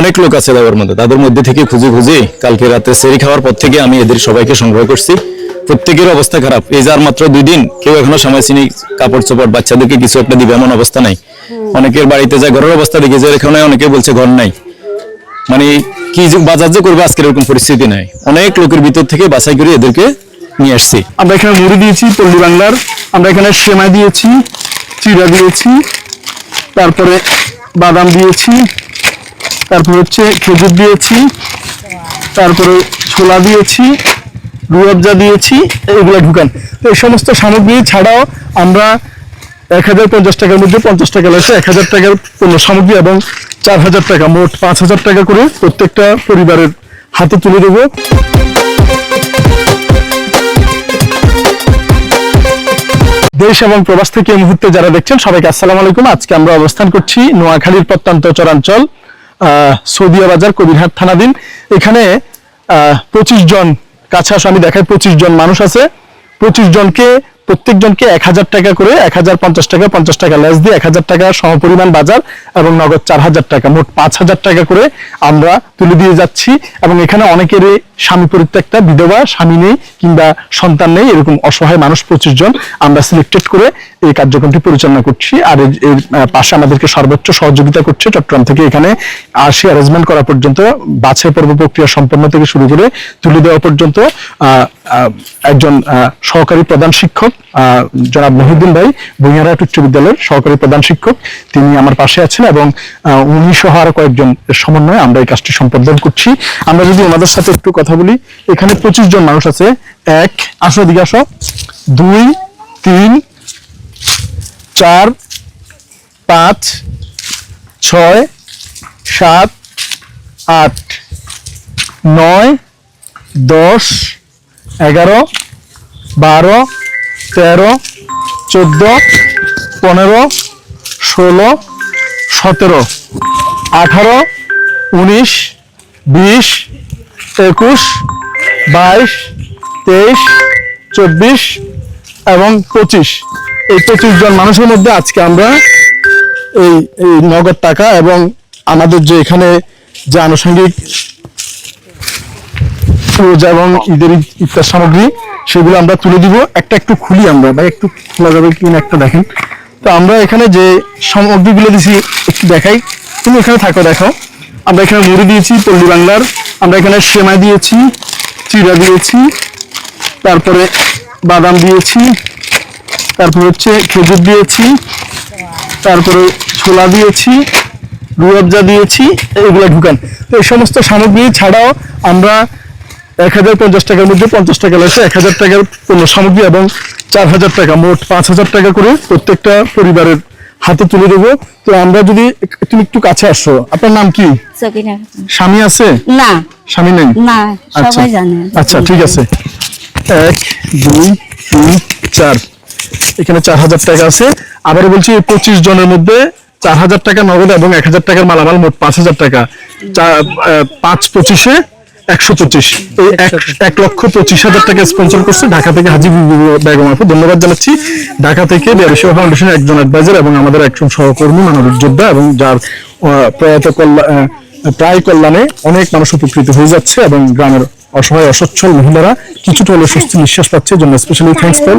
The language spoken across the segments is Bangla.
অনেক লোক আছে দেওয়ার মধ্যে। তাদের মধ্যে থেকে খুঁজে খুঁজে কালকে রাতে সেরি খাওয়ার পর থেকে আমি এদের সবাইকে সংগ্রহ করছি। প্রত্যেকের অবস্থা খারাপ। এই যার মাত্র দুই দিন কেউ এখনও সময় চিনি কাপড় চোপড় বাচ্চাদেরকে কিছু একটা দিবে এমন অবস্থা নাই। অনেকের বাড়িতে যায় ঘরের অবস্থা দেখে যে এখানে অনেকে বলছে ঘর নাই। মানে কি বাজার যে করবে আজকের এরকম পরিস্থিতি নাই। অনেক লোকের ভিতর থেকে বাছাই করে এদেরকে নিয়ে আসছি। আমরা এখানে মুড়ি দিয়েছি পল্লী বাংলার। আমরা এখানে সেমাই দিয়েছি চিড়া দিয়েছি তারপরে বাদাম দিয়েছি। তারপরে হচ্ছে খেজুর দিয়েছি, তারপরে ছোলা দিয়েছি রুয়াবজা দিয়েছি, এগুলো ঢুকান। তো এই সমস্ত সামগ্রী ছাড়াও আমরা এক হাজার পঞ্চাশ টাকার মধ্যে পঞ্চাশ টাকা লাগছে এক হাজার টাকার পণ্য সামগ্রী এবং চার হাজার টাকা, মোট পাঁচ হাজার টাকা করে প্রত্যেকটা পরিবারের হাতে তুলে দেবো। দেশ এবং প্রবাস থেকে এই মুহূর্তে যারা দেখছেন, সবাইকে আসসালাম আলাইকুম। আজকে আমরা অবস্থান করছি নোয়াখালীর প্রত্যন্ত চরাঞ্চল। সৌদিয়া বাজার কবিরহাট থানাধীন এখানে পঁচিশ জন কাছে আসো আমি দেখাই, পঁচিশ জন মানুষ আছে। পঁচিশ জনকে প্রত্যেক জনকে এক হাজার টাকা করে, এক হাজার পঞ্চাশ টাকা পঞ্চাশ টাকা লেস দিয়ে এক হাজার টাকা সমপরিমাণ বাজার এবং নগদ চার হাজার টাকা, মোট পাঁচ হাজার টাকা করে আমরা তুলে দিয়ে যাচ্ছি। এবং এখানে অনেকেরই স্বামী পরিত্যক্তা, বিধবা, স্বামী নেই কিংবা সন্তান নেই, এরকম অসহায় মানুষ পঁচিশ জন আমরা সিলেক্টেড করে এই কার্যক্রমটি পরিচালনা করছি। আর এর পাশে আমাদেরকে সর্বোচ্চ সহযোগিতা করছে চট্টগ্রাম থেকে এখানে আসি অ্যারেঞ্জমেন্ট করা পর্যন্ত, বাছাই পর্ব প্রক্রিয়া সম্পন্ন থেকে শুরু করে তুলে দেওয়া পর্যন্ত একজন সহকারী প্রধান শিক্ষক জনাব মহিউদ্দিন ভাই ভূঁইয়ারহাট উচ্চ বিদ্যালয়ের সহকারী প্রধান শিক্ষক। তিনি আমার পাশে আছেন এবং উনি সহ আরও কয়েকজন সমন্বয়ে, আমরা এই কাজটি সম্পাদন করছি। আমরা যদি ওনাদের সাথে একটু কথা বলি, এখানে পঁচিশ জন মানুষ আছে। এক, আসো দিকে আসো। দুই, তিন, চার, পাঁচ, ছয়, সাত, আট, নয়, দশ এগারো, বারো, তেরো, চোদ্দ, পনেরো, ষোলো, সতেরো, আঠারো, উনিশ, বিশ, একুশ, বাইশ, তেইশ, চব্বিশ এবং পঁচিশ। এই পঁচিশ জন মানুষের মধ্যে আজকে আমরা এই এই নগদ টাকা এবং আমাদের যে এখানে যে আনুষঙ্গিক রোজা এবং ঈদের ঈদ- ইফতার সামগ্রী, সেগুলো আমরা তুলে দিব। একটা একটু খুলি আমরা বা একটু খোলা যাবে কি না একটা দেখেন। তো আমরা এখানে যে সামগ্রীগুলো দিছি, একটু দেখাই। তুমি এখানে থাকো দেখো আমরা এখানে মুড়ি দিয়েছি, পল্লী বাংলার। আমরা এখানে সেমাই দিয়েছি, চিড়া দিয়েছি, তারপরে বাদাম দিয়েছি, তারপর হচ্ছে খেজুর দিয়েছি, তারপরে ছোলা দিয়েছি রুয়াবজা দিয়েছি এগুলো ঢুকান। তো এই সমস্ত সামগ্রী ছাড়াও আমরা এক হাজার পঞ্চাশ টাকার মধ্যে পঞ্চাশ টাকা লাগছে এক হাজার টাকার পণ্য সামগ্রী এবং চার হাজার টাকা মোট পাঁচ হাজার টাকা করে প্রত্যেকটা পরিবারের হাতে তুলে দেবো। তো আমরা যদি তুমি একটু কাছে আসো আপনার নাম কি? স্বামী আছে? না। স্বামী নেই? না আচ্ছা। সবাই জানে। আচ্ছা ঠিক আছে। এক দুই তিন চার। এখানে চার হাজার টাকা আছে। আবার বলছি পঁচিশ জনের মধ্যে চার হাজার টাকা নগদ এবং এক হাজার টাকার মালামাল মোট পাঁচ হাজার টাকা। পাঁচ পঁচিশে একশো পঁচিশ। এই এক- লক্ষ পঁচিশ হাজার টাকা স্পন্সর করছে ঢাকা থেকে হাজি বেগম আপু। ধন্যবাদ জানাচ্ছি। ঢাকা থেকে বেরোসেবা ফাউন্ডেশনের একজন অ্যাডভাইজার এবং আমাদের একজন সহকর্মী মানবিক যোদ্ধা এবং যার প্রয়াত কল্যাণ প্রায় কল্যাণে অনেক মানুষ উপকৃত হয়ে যাচ্ছে এবং গ্রামের অসহায় অসচ্ছল মহিলারা কিছুটা হলে স্বস্তি নিঃশ্বাস পাচ্ছে। জন্য স্পেশালি থ্যাংকস ফর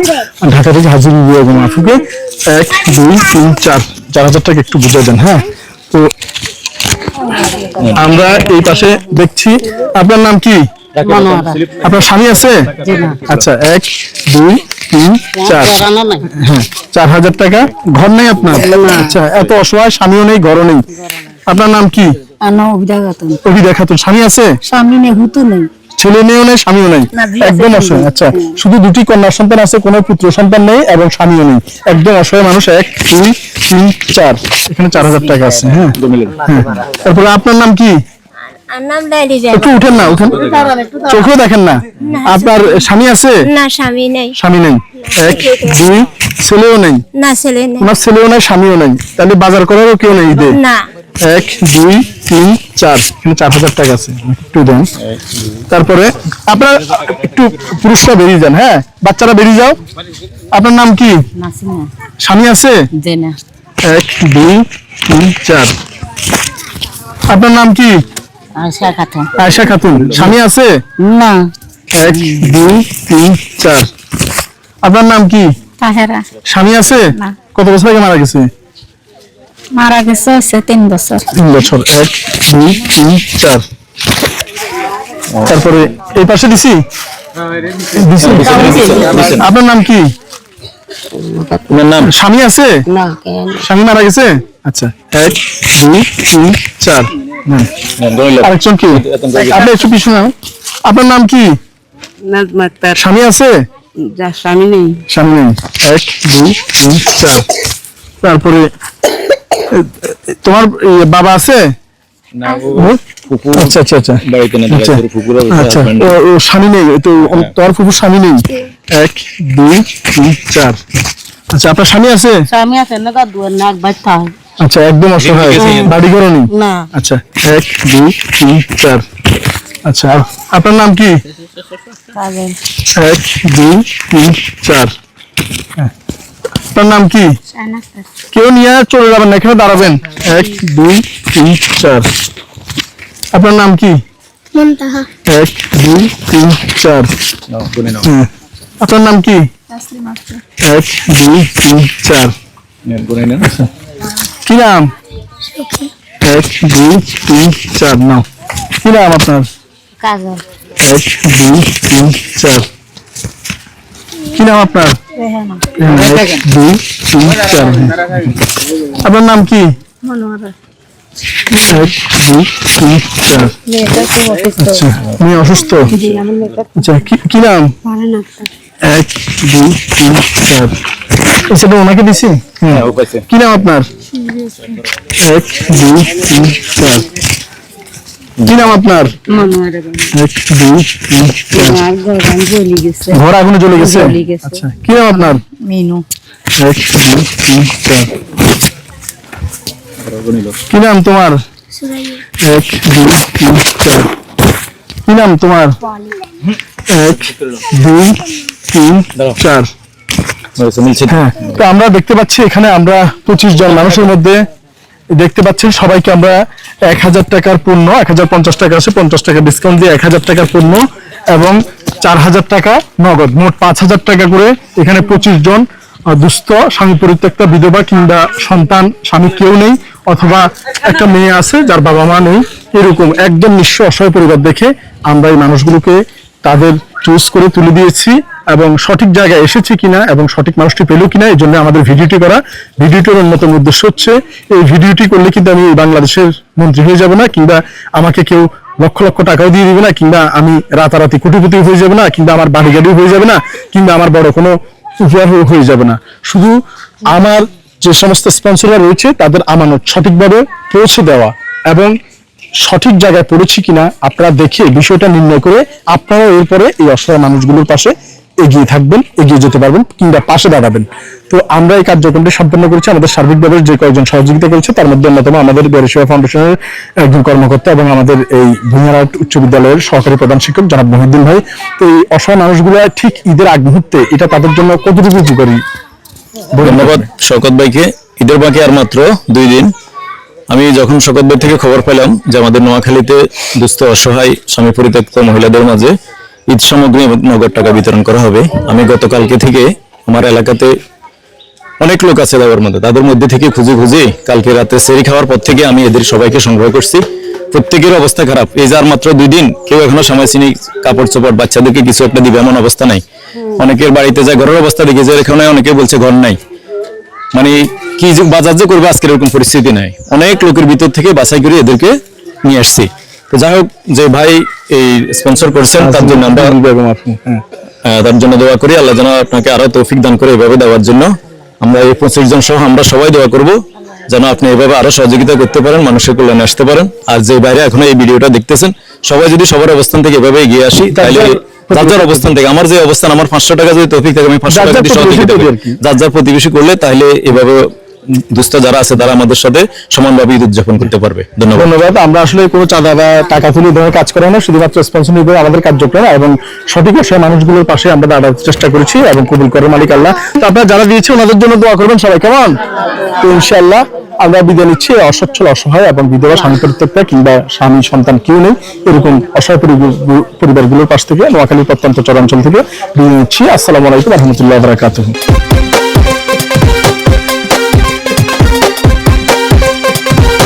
ঢাকা থেকে হাজির এবং আফুকে এক দুই তিন চার চার হাজার টাকা একটু বুঝে দেন হ্যাঁ? তো আমরা এই পাশে দেখছি। আপনার নাম কি? আপনার স্বামী আছে? আচ্ছা এক দুই তিন চার। হ্যাঁ চার হাজার টাকা। ঘর নেই আপনার? আচ্ছা এত অসহায় স্বামীও নেই ঘরও নেই। আপনার নাম কি? অভিদা খাতুন। স্বামী আছে? স্বামী নেই হুতু নেই। ছেলে মেয়েও নেই স্বামীও নেই। একদম অসহায়। আচ্ছা শুধু দুটি কন্যা সন্তান আছে কোনো পুত্র সন্তান নেই এবং স্বামীও নেই। একদম অসহায় মানুষ এক দুই তিন চার। এখানে চার হাজার টাকা আছে হ্যাঁ? হ্যাঁ। তারপরে আপনার নাম কি? আর নাম লাইলি একটু উঠেন না উঠেন। চোখেও দেখেন না। আপনার স্বামী আছে? না স্বামী নেই। স্বামী নেই। এক দুই ছেলেও নেই। না ছেলে নেই। ওনার ছেলেও নাই স্বামীও নেই। তাহলে বাজার করারও কেউ নেই ঈদে? না। এক দুই তিন চার। এখানে চার হাজার টাকা আছে। একটু দেন। তারপরে আপনার একটু পুরুষরা বেরিয়ে যান হ্যাঁ? বাচ্চারা বেরিয়ে যাও। আপনার নাম কি? স্বামী আছে? এক দুই তিন চার। আপনার নাম কি? আয়শা খাতুন। স্বামী আছে? না। এক দুই তিন চার। আপনার নাম কি? স্বামী আছে? কত বছর আগে মারা গেছে? মারা গেছে হচ্ছে তিন বছর। তিন বছর এক দুই তিন চার। তারপরে এই পাশে দিছি? দিছি? আপনার নাম কি? আপনার নাম? স্বামী আছে? স্বামী মারা গেছে? আচ্ছা এক দুই তিন চার। হুম। আরেকজন কি? আপনি একটু পিছনে। আপনার নাম কি? স্বামী আছে? স্বামী নেই। স্বামী নেই। এক দুই তিন চার। তারপরে তোমার বাবা আছে? আচ্ছা আচ্ছা আচ্ছা। আচ্ছা। আচ্ছা ও ও স্বামী নেই তো তোমার স্বামী নেই? এক দুই তিন চার। আচ্ছা আপনার স্বামী আছে? স্বামী আছে না নাক বাচ্চা আচ্ছা একদম অসহায় বাড়ি ঘরও নেই না। আচ্ছা এক দুই তিন চার। আচ্ছা আপনার নাম কি? এক দুই তিন চার। হ্যাঁ। আপনার নাম কি? কেউ নিয়ে চলে যাবেন না এখানে দাঁড়াবেন। এক দুই তিন চার। আপনার নাম কি? এক দুই তিন চার। হ্যাঁ। আপনার নাম কি? এক দুই তিন চার। কি নাম? এক দুই তিন চার। নাও। কি নাম আপনার? এক দুই তিন চার। কি নাম আপনার? আপনার নাম কি? তিন আচ্ছা মেয়ে অসুস্থ? আচ্ছা কি- কি নাম? এক দুই তিন চার। সেটা ওনাকে দিছি হ্যাঁ কি নাম আপনার? এক দুই তিন চার। কি নাম আপনার? আর গরম জ্বলি গেছে। ঘর আগুনে জ্বলে গেছে? জ্বলে গেছে। আচ্ছা কি নাম আপনার? মিনু। এক দুই তিন চার কি নাম তোমার? এক দুই তিন চার কি নাম তোমার? এক দুই তিন চার। হ্যাঁ তো আমরা দেখতে পাচ্ছি এখানে আমরা পঁচিশ জন মানুষের মধ্যে দেখতে পাচ্ছেন সবাইকে আমরা এক হাজার টাকার পণ্য, এক হাজার পঞ্চাশ টাকা আছে, পঞ্চাশ টাকা ডিসকাউন্ট দিয়ে এক হাজার টাকার পণ্য এবং চার হাজার টাকা নগদ। মোট পাঁচ হাজার টাকা করে এখানে পঁচিশ জন দুস্থ, স্বামী পরিত্যক্তা, বিধবা কিংবা সন্তান, স্বামী কেউ নেই অথবা একটা মেয়ে আছে যার বাবা মা নেই, এরকম একদম নিঃস্ব অসহায় পরিবার দেখে আমরা এই মানুষগুলোকে তাদের চুজ করে তুলে দিয়েছি। এবং সঠিক জায়গায় এসেছে কিনা এবং সঠিক মানুষটি পেল কিনা, এই জন্য আমাদের ভিডিওটি করা। ভিডিওটির অন্যতম উদ্দেশ্য হচ্ছে, এই ভিডিওটি করলে কিন্তু আমি বাংলাদেশের মন্ত্রী হয়ে যাব না, কিংবা আমাকে কেউ লক্ষ লক্ষ টাকাও দিয়ে দিবে না, কিংবা আমি রাতারাতি কোটিপতি হয়ে যাবে না, কিংবা আমার বাড়ি গাড়িও হয়ে যাবে না, কিংবা আমার বড় কোনো উপহার হয়ে যাবে না। শুধু আমার যে সমস্ত স্পন্সররা রয়েছে, তাদের আমানত সঠিকভাবে পৌঁছে দেওয়া এবং সঠিক জায়গায় পড়েছি কিনা আপনারা দেখে বিষয়টা নির্ণয় করে আপনারা এরপরে এই অসহায় মানুষগুলোর পাশে এগিয়ে থাকবেন এগিয়ে যেতে পারবেন কিংবা পাশে দাঁড়াবেন। তো আমরা এই কার্যক্রমটি সম্পন্ন করেছি। আমাদের সার্বিকভাবে যে কয়েকজন সহযোগিতা করেছে তার মধ্যে অন্যতম আমাদের বেরসেবা ফাউন্ডেশনের একজন কর্মকর্তা এবং আমাদের এই ভূমিহারাট উচ্চ বিদ্যালয়ের সহকারী প্রধান শিক্ষক জনাব মহিউদ্দিন ভাই। তো এই অসহায় মানুষগুলো ঠিক ঈদের আগ মুহূর্তে এটা তাদের জন্য কতটুকু উপকারী? ধন্যবাদ শকত ভাইকে। ঈদের বাকি আর মাত্র দুই দিন। আমি যখন শকত ভাই থেকে খবর পেলাম যে আমাদের নোয়াখালীতে দুস্থ অসহায় স্বামী পরিত্যক্ত মহিলাদের মাঝে ঈদ সামগ্রী নগদ টাকা বিতরণ করা হবে। আমি গতকালকে থেকে আমার এলাকাতে অনেক লোক আছে দেওয়ার মধ্যে। তাদের মধ্যে থেকে খুঁজে খুঁজে কালকে রাতে সেরি খাওয়ার পর থেকে আমি এদের সবাইকে সংগ্রহ করছি। প্রত্যেকের অবস্থা খারাপ। এই যার মাত্র দুই দিন কেউ এখনও সময় চিনি কাপড় চোপড় বাচ্চাদেরকে কিছু একটা দিবে এমন অবস্থা নাই। অনেকের বাড়িতে যায় ঘরের অবস্থা দেখে যে এখানে অনেকে বলছে ঘর নাই। মানে কি যে বাজার যে করবে আজকের এরকম পরিস্থিতি নাই। অনেক লোকের ভিতর থেকে বাছাই করে এদেরকে নিয়ে আসছি। যাই হোক যে ভাই এই স্পন্সর করেছেন তার জন্য আমরা হ্যাঁ। তার জন্য দোয়া করি। আল্লাহ যেন আপনাকে আরও তৌফিক দান করে এভাবে দেওয়ার জন্য। আমরা এই পঁচিশ জন সহ আমরা সবাই দোয়া করব যেন আপনি এভাবে আরও সহযোগিতা করতে পারেন মানুষের কল্যাণে আসতে পারেন। আর যে বাইরে এখন এই ভিডিওটা দেখতেছেন সবাই যদি সবার অবস্থান থেকে এভাবে এগিয়ে আসি তাহলে যার যার অবস্থান থেকে আমার যে অবস্থান আমার পাঁচশো টাকা যদি তৌফিক থাকে আমি পাঁচশো টাকা সহযোগিতা যার যার প্রতিবেশী করলে তাহলে এভাবে দুস্থ যারা আছে, তারা আমাদের সাথে সমানভাবে ঈদ উদযাপন করতে পারবে। ধন্যবাদ। ধন্যবাদ। আমরা আসলে কোনো চাঁদা বা টাকা তুলে দেওয়ার কাজ করে না, শুধুমাত্র স্পন্সর নির্ভর আমাদের কার্যক্রম এবং সঠিক অসহায় মানুষগুলোর পাশে আমরা দাঁড়াতে চেষ্টা করেছি এবং কবুল করে মালিক আল্লাহ। তো আপনারা যারা দিয়েছে, ওনাদের জন্য দোয়া করবেন সবাই, কেমন? তো ইনশাআল্লাহ আমরা বিদায় নিচ্ছি। অসচ্ছল অসহায় এবং বিধবা স্বামী পরিত্যক্তা কিংবা স্বামী সন্তান কেউ নেই, এরকম অসহায় পরিবারগুলোর পাশ থেকে নোয়াখালী প্রত্যন্ত চরাঞ্চল থেকে বিদায় নিচ্ছি। আসসালামু আলাইকুম রহমতুল্লাহ বারাকাতুহ।